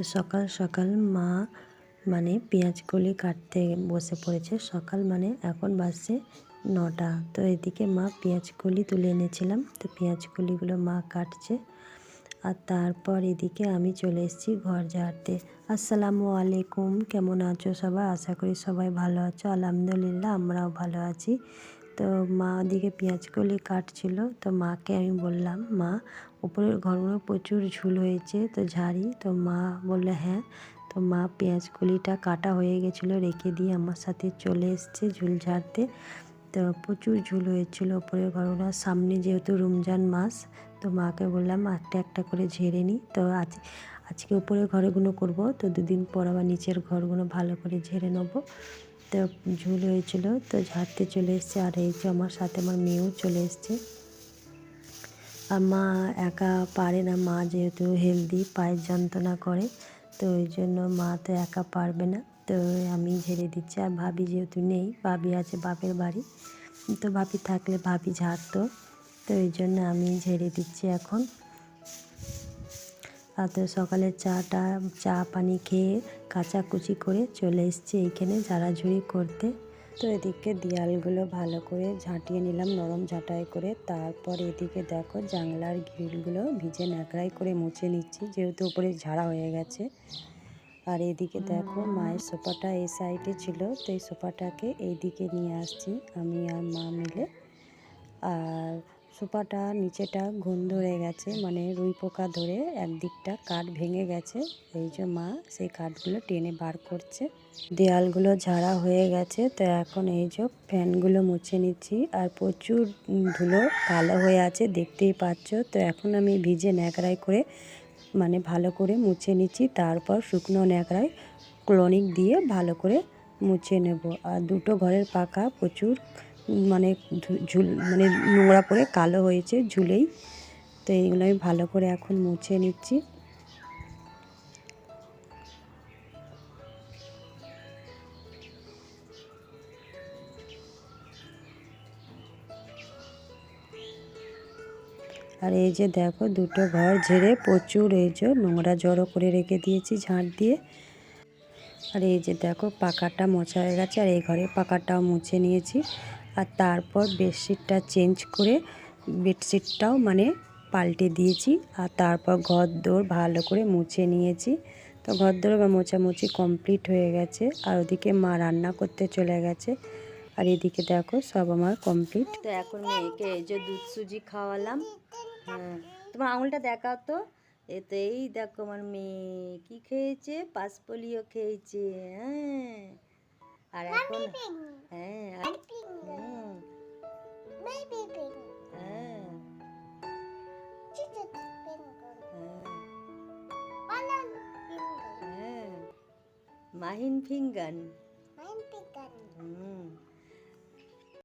তো সকাল সকাল মা মানে পেঁয়াজ কলি কাটতে বসে পড়েছে। সকাল মানে এখন বাজছে নটা। তো এদিকে মা পেঁয়াজ কলি তুলে এনেছিলাম। তো পেঁয়াজ কলিগুলো মা কাটছে। আর তারপর এদিকে আমি চলে এসেছি ঘর ঝাড়তে। আসসালামু আলাইকুম। কেমন আছো সবাই? আশা করি সবাই ভালো আছো। আলহামদুলিল্লাহ, আমরাও ভালো আছি। তো মা ওদিকে পেঁয়াজ কলি কাটছিল, তো মাকে আমি বললাম, মা উপরের ঘরগুলো প্রচুর ঝুল হয়েছে, তো ঝাড়ি। তো মা বলল হ্যাঁ। তো মা পেঁয়াজ কলিটা কাটা হয়ে গেছিল, রেখে দিয়ে আমার সাথে চলে এসছে ঝুল ঝাড়তে। তো প্রচুর ঝুল হয়েছিল উপরের ঘরগুলো। সামনে যেহেতু রমজান মাস, তো মাকে বললাম একটা একটা করে ঝেড়ে নিই তো আজ, আজকে উপরের ঘরগুলো করব, তো দুদিন পর আবার নিচের ঘরগুলো ভালো করে ঝেড়ে নেব। তো ঝুল হয়েছিল, তো ঝাড়তে চলে এসছে। আর এই যে আমার সাথে আমার মেয়েও চলে এসছে। আর মা একা পারে না, মা যেহেতু হেলদি পায়ের যন্ত্রণা করে, তো ওই জন্য মা তো একা পারবে না। তো আমি ঝেড়ে দিচ্ছি। আর ভাবি যেহেতু নেই, ভাবি আছে বাপের বাড়ি, তো ভাবি থাকলে ভাবি ঝাড়তো, তো ওই জন্য আমি ঝেড়ে দিচ্ছি এখন। আর তো সকালে চাটা, চা, পানি খেয়ে কাচাকুচি করে চলে এসেছি এইখানে ঝাড়াঝুড়ি করতে। তো এদিকে দেয়ালগুলো ভালো করে ঝাঁটিয়ে নিলাম, নরম ঝাঁটাই করে। তারপর এদিকে দেখো জানলার গ্রিলগুলো ভিজে ন্যাকড়াই করে মুছে নিচ্ছি, যেহেতু উপরে ঝাড়া হয়ে গেছে। আর এদিকে দেখো মায়ের সোফাটা এই সাইডে ছিল, তো এই সোফাটাকে এইদিকে নিয়ে আসছি আমি আর মা মিলে। আর সোফাটা নিচেটা ঘুম ধরে গেছে মানে রুই পোকা ধরে একদিকটা কাঠ ভেঙে গেছে। এই যে মা সেই কাঠগুলো টেনে বার করছে। দেয়ালগুলো ঝাড়া হয়ে গেছে, তো এখন এই যে ফ্যানগুলো মুছে নিচ্ছি। আর প্রচুর ধুলো কালো হয়ে আছে, দেখতেই পাচ্ছ। তো এখন আমি ভিজে ন্যাকড়াই করে মানে ভালো করে মুছে নিচ্ছি। তারপর শুকনো ন্যাকড়ায় ক্লনিক দিয়ে ভালো করে মুছে নেব। আর দুটো ঘরের পাকা প্রচুর মানে ঝুল মানে নোংরা পড়ে কালো হয়েছে ঝুলেই। তো এইগুলো আমি ভালো করে এখন মুছে নিচ্ছি। আর এই যে দেখো দুটো ঘর ঝেড়ে প্রচুর এই যে নোংরা জড়ো করে রেখে দিয়েছি ঝাঁট দিয়ে। আর এই যে দেখো পাকাটা মোছা হয়ে গেছে আর এই ঘরে পাকাটাও মুছে নিয়েছি। আর তারপর বেডশিটটা চেঞ্জ করে বেডশিটটাও মানে পাল্টে দিয়েছি আর তারপর ঘর দৌড় ভালো করে মুছে নিয়েছি। তো ঘর দৌড় বা মোছামুছি কমপ্লিট হয়ে গেছে আর ওদিকে মা রান্না করতে চলে গেছে। আর এদিকে দেখো সব আমার কমপ্লিট। তো এখন মেয়েকে এই যে দুধ সুজি খাওয়ালাম। হ্যাঁ তোমার আঙুলটা দেখাও তো। এতে এই দেখো আমার মেয়ে কি খেয়েছে? পাঁচপলিও খেয়েছে হ্যাঁ। আর এখন হ্যাঁ আর হুম, হ্যাঁ হ্যাঁ হ্যাঁ মাহিন ফিঙ্গান হুম